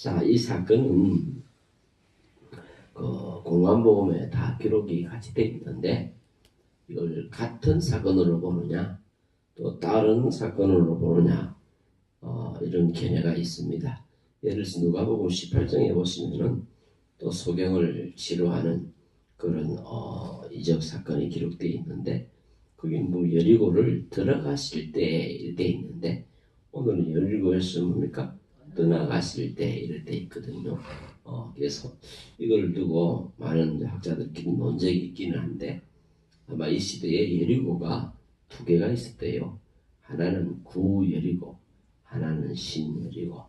자, 이 사건은 그 공안보험에 다 기록이 같이 돼 있는데 이걸 같은 사건으로 보느냐 또 다른 사건으로 보느냐 어, 이런 견해가 있습니다. 예를 들어서 누가복음 18장에 보시면은 또 소경을 치료하는 그런 어, 이적 사건이 기록되어 있는데 그게 뭐 여리고를 들어가실 때 이렇게 있는데 오늘은 여리고에서 뭡니까 떠나가실 때 이럴 때 있거든요. 어, 그래서 이걸 두고 많은 학자들끼리 논쟁이 있기는 한데 아마 이 시대에 여리고가 두 개가 있었대요. 하나는 구여리고 하나는 신여리고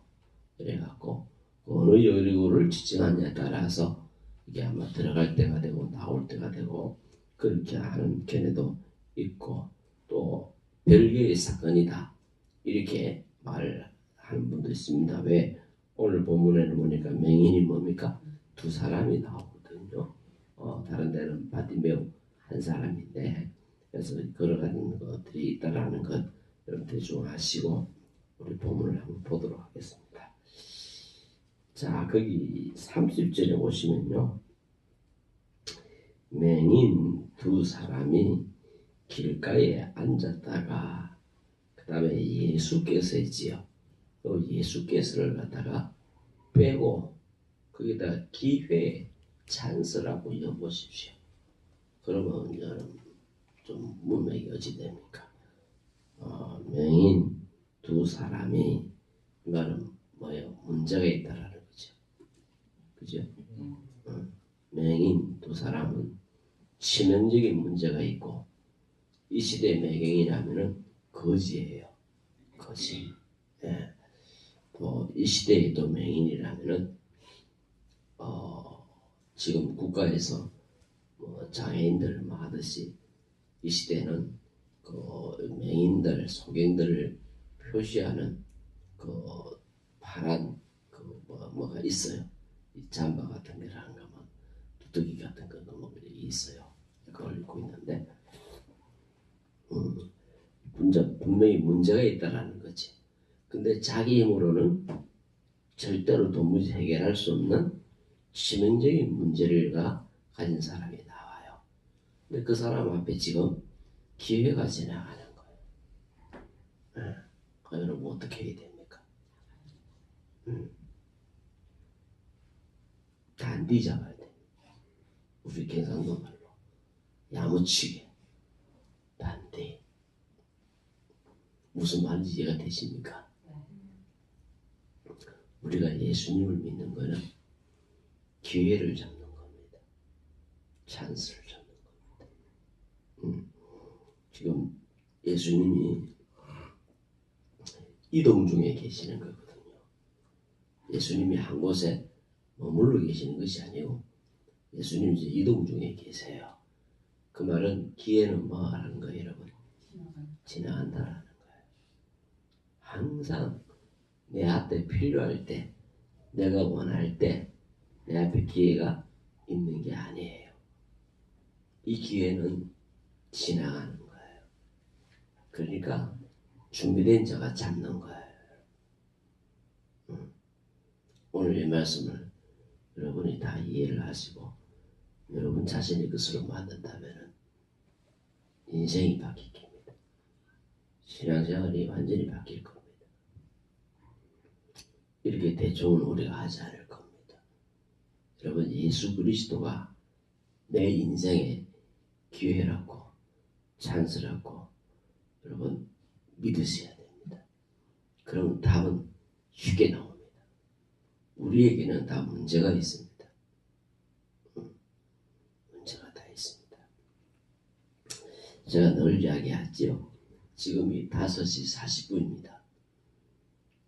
그래갖고 어느 여리고를 지칭하냐에 따라서 이게 아마 들어갈 때가 되고 나올 때가 되고 그렇게 하는 견해도 있고 또 별개의 사건이다 이렇게 말 하는 분도 있습니다. 왜 오늘 본문에는 보니까 맹인이 뭡니까 두 사람이 나오거든요. 어, 다른 데는 바디메우 한 사람인데 그래서 걸어가는 것들이 있다라는 것 여러분 대충 아시고 우리 본문을 한번 보도록 하겠습니다. 자 거기 30절에 보시면요 맹인 두 사람이 길가에 앉았다가 그 다음에 예수께서지요 또 예수께서를 갖다가 빼고 거기다 기회 찬스라고 여보십시오. 그러면 여러분 좀 문맥이 어찌 됩니까? 어, 명인 두 사람이 이 말은 뭐예요? 문제가 있다라는 거죠. 그죠? 어, 명인 두 사람은 치명적인 문제가 있고 이 시대 매경이라면은 거지예요. 거지. 예. 또이 시대의 또 맹인이라면은 어, 지금 국가에서 뭐 장애인들 뭐 하듯이 이 시대는 그 맹인들, 소경들을 표시하는 그 파란 그 뭐, 뭐가 있어요. 이 잠바 같은 거라는가 뭐 두더기 같은 거도 뭐 있어요. 그걸 입고 있는데 음, 문제, 분명히 문제가 있다라는 거지. 근데 자기 힘으로는 절대로 도무지 해결할 수 없는 치명적인 문제를가 가진 사람이 나와요. 근데 그 사람 앞에 지금 기회가 지나가는 거예요. 예. 그 여러분 어떻게 해야 됩니까? 음. 단디 잡아야 돼. 우리 경상도 말로 야무치게 단디. 무슨 말인지 이해가 되십니까? 우리가 예수님을 믿는 것은 기회를 잡는 겁니다. 찬스를 잡는 겁니다. 음, 지금 예수님이 이동 중에 계시는 거거든요. 예수님이 한 곳에 머물러 계시는 것이 아니고 예수님이 이제 이동 중에 계세요. 그 말은 기회는 뭐 하는 거예요, 여러분? 지나간다라는 거예요. 항상 내 앞에 필요할 때, 내가 원할 때, 내 앞에 기회가 있는 게 아니에요. 이 기회는 지나가는 거예요. 그러니까 준비된 자가 잡는 거예요. 음. 오늘 이 말씀을 여러분이 다 이해를 하시고 여러분 자신의 것으로 만든다면 인생이 바뀔 겁니다. 신앙생활이 완전히 바뀔 겁니다. 이렇게 대충은 우리가 하지 않을 겁니다. 여러분 예수 그리스도가 내 인생의 기회라고 찬스라고 여러분 믿으셔야 됩니다. 그럼 답은 쉽게 나옵니다. 우리에게는 다 문제가 있습니다. 음, 문제가 다 있습니다. 제가 늘 이야기하지요. 지금이 5시 40분입니다.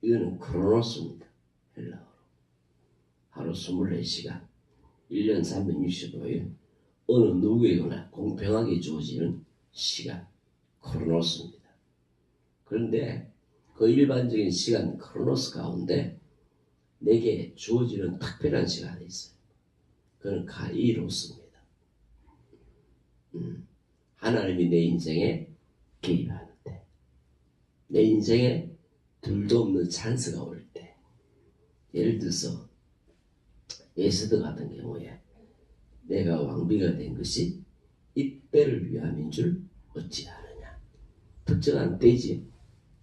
이거는 크로노스입니다. 헬라어로. 하루 24시간, 1년 365일, 어느 누구에게나 공평하게 주어지는 시간, 크로노스입니다. 그런데 그 일반적인 시간 크로노스 가운데 내게 주어지는 특별한 시간이 있어요. 그는 카이로스입니다. 음, 하나님이 내 인생에 개입하는 때, 내 인생에 둘도 없는 찬스가 올 때, 예를 들어서 에스더 같은 경우에 내가 왕비가 된 것이 이때를 위함인 줄 어찌 아느냐. 특정한 때지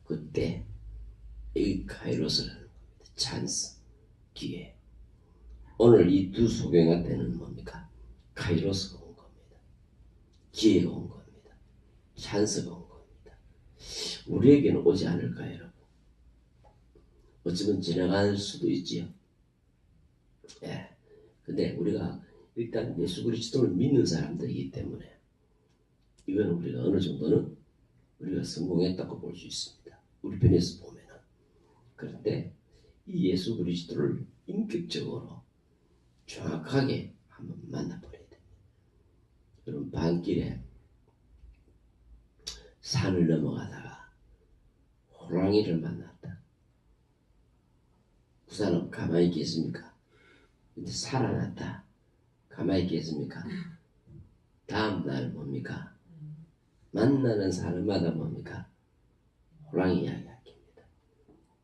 그때 이 카이로스라는 찬스 기회. 오늘 이 두 소경한테는 뭡니까? 카이로스가 온 겁니다. 기회가 온 겁니다. 찬스가 온 겁니다. 우리에게는 오지 않을까요 어쩌면 지나갈 수도 있지요 예. 근데 우리가 일단 예수 그리스도를 믿는 사람들이기 때문에 이거는 우리가 어느 정도는 우리가 성공했다고 볼 수 있습니다. 우리 편에서 보면은 그런데 이 예수 그리스도를 인격적으로 정확하게 한번 만나버려야 됩니다. 여러분 반길에 산을 넘어가다가 호랑이를 만났 사람 가만히 있겠습니까? 근데 살아났다. 가만히 있겠습니까? 다음 날 뭡니까? 만나는 사람마다 뭡니까? 호랑이 이야기합니다.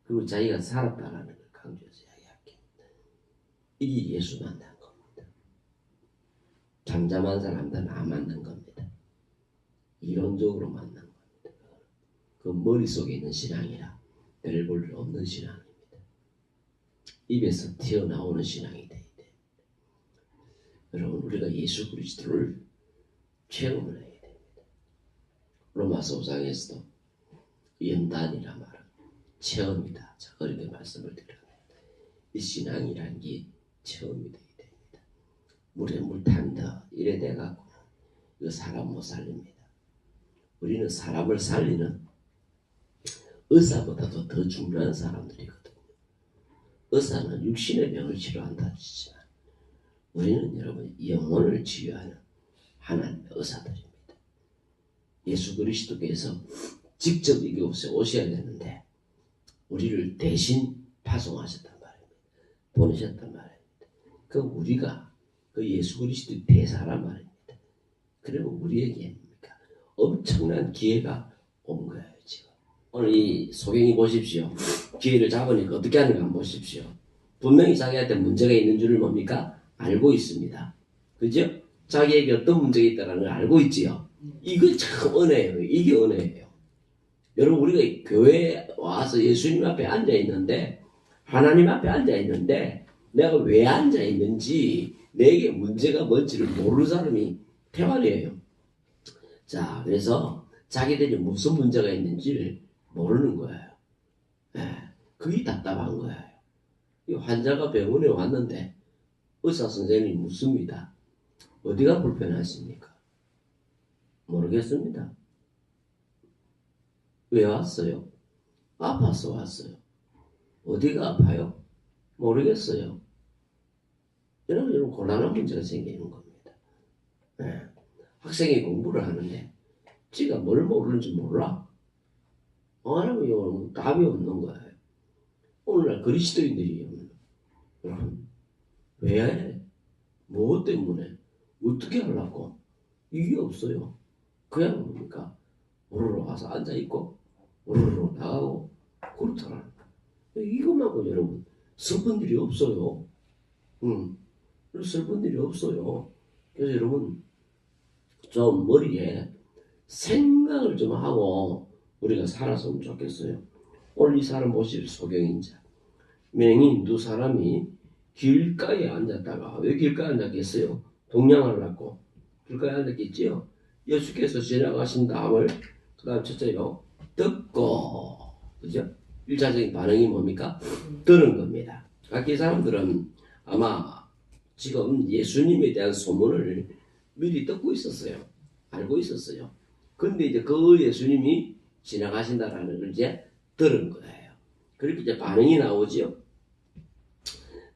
그리고 자기가 살았다라는 걸 강조해서 이야기합니다. 이게 예수 만난 겁니다. 잠잠한 사람들은 안 만난 겁니다. 이론적으로 만난 겁니다. 그 머릿속에 있는 신앙이라 별 볼일 없는 신앙 입에서 튀어나오는 신앙이 돼야 돼. 여러분 우리가 예수 그리스도를 체험을 해야 됩니다. 로마서 5장에서도 연단이라 말은 체험이다. 자, 그렇게 말씀을 드려요. 이 신앙이란 게 체험이 돼야 됩니다. 물에 물 탄다 이래 돼갖고는 이거 사람 못 살립니다. 우리는 사람을 살리는 의사보다도 더 중요한 사람들이거든요. 의사는 육신의 병을 치료한다 치지만 우리는 여러분 영혼을 치유하는 하나님의 의사들입니다. 예수 그리스도께서 직접 이곳에 오셔야 되는데 우리를 대신 파송하셨단 말입니다. 보내셨단 말입니다. 그 우리가 그 예수 그리스도의 대사란 말입니다. 그러면 우리에게 뭡니까? 엄청난 기회가 온 거예요 지금. 오늘 이 소경이 보십시오. 기회를 잡으니까 어떻게 하는가 한번 보십시오. 분명히 자기한테 문제가 있는 줄을 뭡니까? 알고 있습니다. 그죠? 자기에게 어떤 문제가 있다는 걸 알고 있지요. 이거 참 은혜예요. 이게 은혜예요. 여러분 우리가 교회에 와서 예수님 앞에 앉아 있는데 하나님 앞에 앉아 있는데 내가 왜 앉아 있는지 내게 문제가 뭔지를 모르는 사람이 태반이에요. 자 그래서 자기들이 무슨 문제가 있는지를 모르는 거예요. 예, 그게 답답한 거예요. 이 환자가 병원에 왔는데 의사 선생님이 묻습니다. 어디가 불편하십니까? 모르겠습니다. 왜 왔어요? 아파서 왔어요. 어디가 아파요? 모르겠어요. 이런 이런 곤란한 문제가 생기는 겁니다. 예. 학생이 공부를 하는데 지가 뭘 모르는지 몰라. 하나면 이거는 답이 없는 거예요. 오늘날 그리스도인들이 여러분 왜? 뭐 때문에? 어떻게 하려고? 이게 없어요. 그냥 뭡니까? 오르르 와서 앉아있고, 오르르 나가고, 거예요. 이것만고 여러분, 슬픈 일이 없어요. 음, 슬픈 일이 없어요. 그래서 여러분, 좀 머리에 생각을 좀 하고 우리가 살았으면 좋겠어요. 오늘 이 사람 보십시오. 소경인자. 맹인 두 사람이 길가에 앉았다가 왜 길가에 앉았겠어요? 동냥하려고 길가에 앉았겠지요? 예수께서 지나가신 다음을 그 다음 첫째로 듣고 그죠? 일차적인 반응이 뭡니까? 들은 겁니다. 각기 사람들은 아마 지금 예수님에 대한 소문을 미리 듣고 있었어요. 알고 있었어요. 근데 이제 그 예수님이 지나가신다라는 걸 이제 들은 거예요. 그렇게 이제 반응이 나오지요.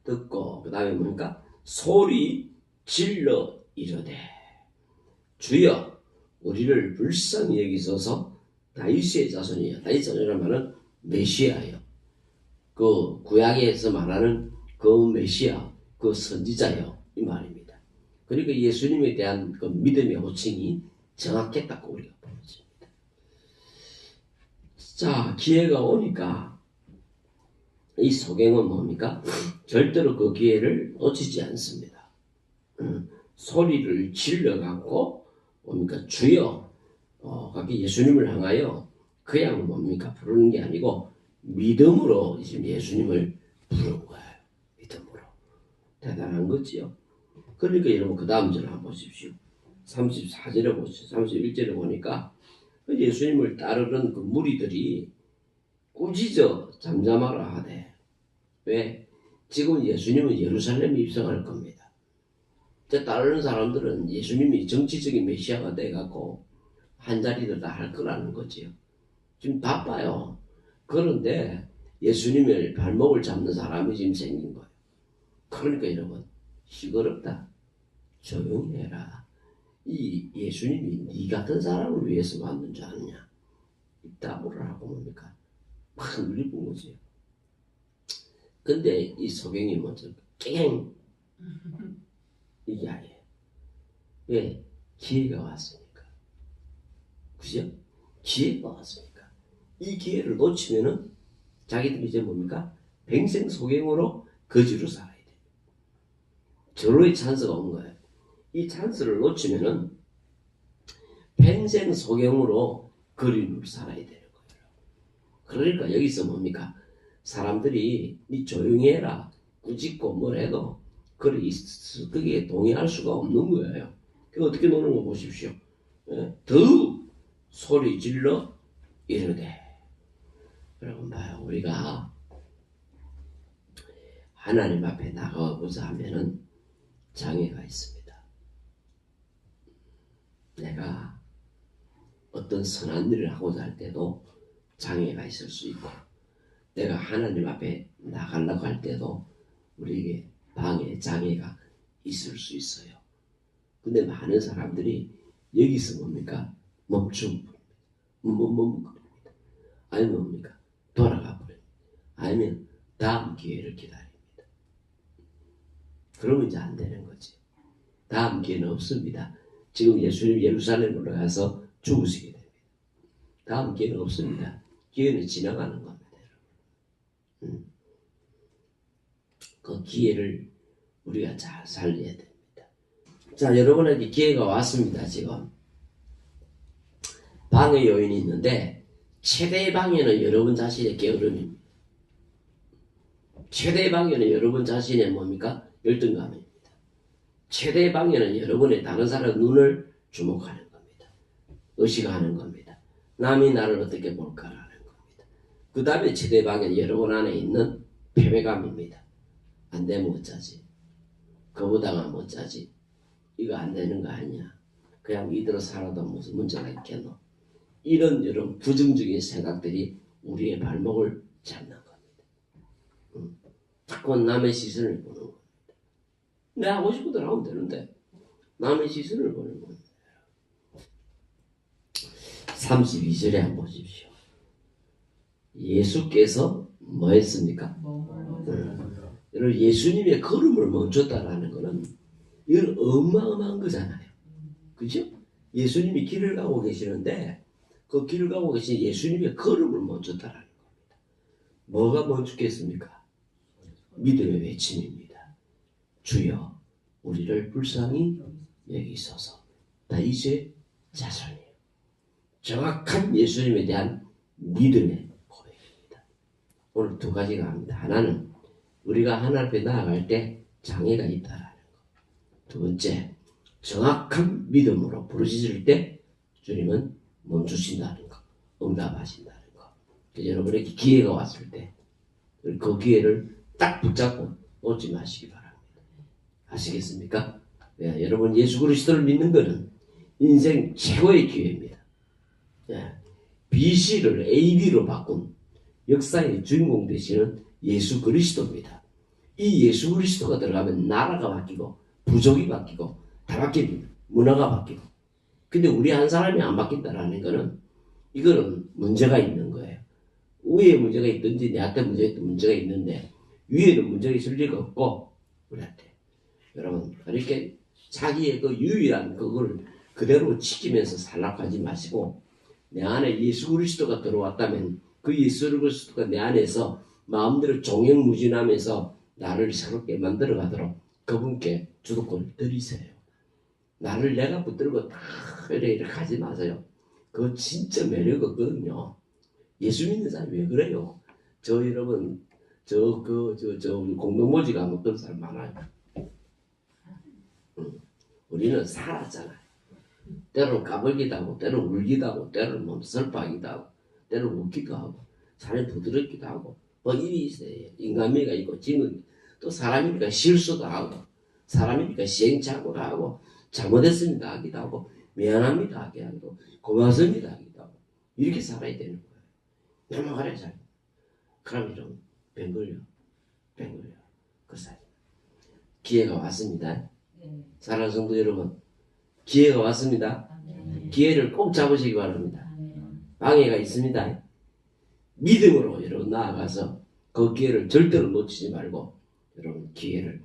듣고 그 다음에 뭡니까? 소리 질러 이르되 주여 우리를 불쌍히 여기소서 다윗의 자손이요. 다윗 자손이란 말은 메시아예요. 그 구약에서 말하는 그 메시아, 그 선지자요. 이 말입니다. 그러니까 예수님에 대한 그 믿음의 호칭이 정확했다고 우리가. 자, 기회가 오니까 이 소경은 뭡니까? 절대로 그 기회를 놓치지 않습니다. 음, 소리를 질러갖고 뭡니까 주여 어, 그렇게 예수님을 향하여 그냥 뭡니까 부르는 게 아니고 믿음으로 지금 예수님을 부른 거예요. 믿음으로 대단한 거지요. 그러니까 여러분 그 다음 절 한번 보십시오. 34절에 보시죠. 31절에 보니까 그 예수님을 따르는 그 무리들이 꾸짖어 잠잠하라 하되 왜? 지금 예수님은 예루살렘에 입성할 겁니다. 저 따르는 사람들은 예수님이 정치적인 메시아가 돼갖고 한 자리를 다 할 거라는 거지요. 지금 바빠요. 그런데 예수님을 발목을 잡는 사람이 지금 생긴 거예요. 그러니까 여러분 시끄럽다. 조용히 해라. 이 예수님이 네 같은 사람을 위해서 만든 줄 아느냐? 이따구를 하고 뭡니까? 막 눌리는 거지. 근데 이 소경이 먼저 깽 이게 아니에요. 왜? 기회가 왔으니까. 그죠? 기회가 왔으니까. 이 기회를 놓치면은 자기들이 이제 뭡니까? 평생 소경으로 거지로 살아야 돼. 절호의 찬스가 온 거예요. 이 찬스를 놓치면은 평생 소경으로 거리를 살아야 되는 거예요. 그러니까 여기서 뭡니까? 사람들이 니 조용히 해라. 꾸짖고 뭘 해도 거기에 동의할 수가 없는 거예요. 그 어떻게 노는 거 보십시오. 예? 더욱 소리 질러 이르되 여러분 봐요. 우리가 하나님 앞에 나가고자 하면은 장애가 있습니다. 내가 어떤 선한 일을 하고자 할 때도 장애가 있을 수 있고 내가 하나님 앞에 나가려고 할 때도 우리에게 방해, 장애가 있을 수 있어요. 근데 많은 사람들이 여기서 뭡니까? 멈춤, 멈멈거립니다. 아니면 뭡니까? 돌아가 버립니다. 아니면 다음 기회를 기다립니다. 그러면 이제 안 되는 거지. 다음 기회는 없습니다. 지금 예수님 예루살렘으로 가서 죽으시게 됩니다. 다음 기회는 없습니다. 기회는 지나가는 겁니다. 음. 그 기회를 우리가 잘 살려야 됩니다. 자, 여러분에게 기회가 왔습니다. 지금 방해 요인이 있는데 최대의 방해는 여러분 자신의 게으름입니다. 최대의 방해는 여러분 자신의 뭡니까? 열등감입니다. 최대의 방해는 여러분의 다른 사람 눈을 주목하는 겁니다. 의식하는 겁니다. 남이 나를 어떻게 볼까라는 겁니다. 그 다음에 최대의 방해는 여러분 안에 있는 패배감입니다. 안 되면 어쩌지? 거부당하면 어쩌지? 이거 안 되는 거 아니야. 그냥 이대로 살아도 무슨 문제가 있겠노? 이런 여러 부정적인 생각들이 우리의 발목을 잡는 겁니다. 음. 자꾸 남의 시선을 보는 겁 니다. 내 하고 싶은 대로 하면 되는데 남의 시선을 보는 겁니다. 32절에 한번 보십시오. 예수께서 뭐 했습니까? 여러분 예수님의 걸음을 멈췄다라는 것은 이건 어마어마한 거잖아요. 그죠? 예수님이 길을 가고 계시는데 그 길을 가고 계신 예수님의 걸음을 멈췄다라는 겁니다. 뭐가 멈췄겠습니까? 믿음의 외침입니다. 주여 우리를 불쌍히 여기소서. 다 이제 자손이에요. 정확한 예수님에 대한 믿음의 고백입니다. 오늘 두 가지가 합니다. 하나는 우리가 하나님 앞에 나아갈 때 장애가 있다라는 것. 두 번째, 정확한 믿음으로 부르짖을 때 주님은 멈추신다는 것, 응답하신다는 것. 여러분에게 기회가 왔을 때 그 기회를 딱 붙잡고 놓지 마시기 바랍니다. 아시겠습니까? 네, 여러분 예수 그리스도를 믿는 것은 인생 최고의 기회입니다. 네, BC를 AB로 바꾼 역사의 주인공 되시는 예수 그리스도입니다. 이 예수 그리스도가 들어가면 나라가 바뀌고 부족이 바뀌고 다 바뀝니다. 문화가 바뀌고. 근데 우리 한 사람이 안 바뀐다라는 거는 이거는 문제가 있는 거예요. 위에 문제가 있든지 내한테 문제가 있든 문제가 있는데 위에는 문제가 있을 리가 없고 우리한테 여러분 그렇게 자기의 그 유일한 그걸 그대로 지키면서 살락하지 마시고 내 안에 예수 그리스도가 들어왔다면 그 예수 그리스도가 내 안에서 마음대로 종횡무진하면서 나를 새롭게 만들어 가도록 그분께 주도권을 드리세요. 나를 내가 붙들고 다 이래 이렇게 하지 마세요. 그거 진짜 매력 없거든요. 예수 믿는 사람이 왜 그래요? 저 여러분 저 그 저 저 공동모지 가면 어떤 사람 많아요. 응. 우리는 살았잖아요. 때로는 까불기도 하고, 때로는 울기도 하고, 때로는 뭐 슬퍼하기도 하고, 때로는 웃기도 하고, 사람이 부드럽기도 하고, 뭐 일이 있어요. 인간미가 있고, 지는 또 사람이니까 실수도 하고, 사람이니까 시행착오도 하고, 잘못했습니다 하기도 하고, 미안합니다 하기도 하고, 고맙습니다 하기도 하고, 이렇게 살아야 되는 거예요. 넘어가래, 잘. 그럼 걸려. 병 걸려. 그 사이. 기회가 왔습니다. 네. 사랑하는 성도 여러분, 기회가 왔습니다. 기회를 꼭 잡으시기 바랍니다. 방해가 있습니다. 믿음으로 여러분 나아가서 그 기회를 절대로 놓치지 말고 여러분 기회를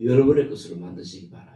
여러분의 것으로 만드시기 바랍니다.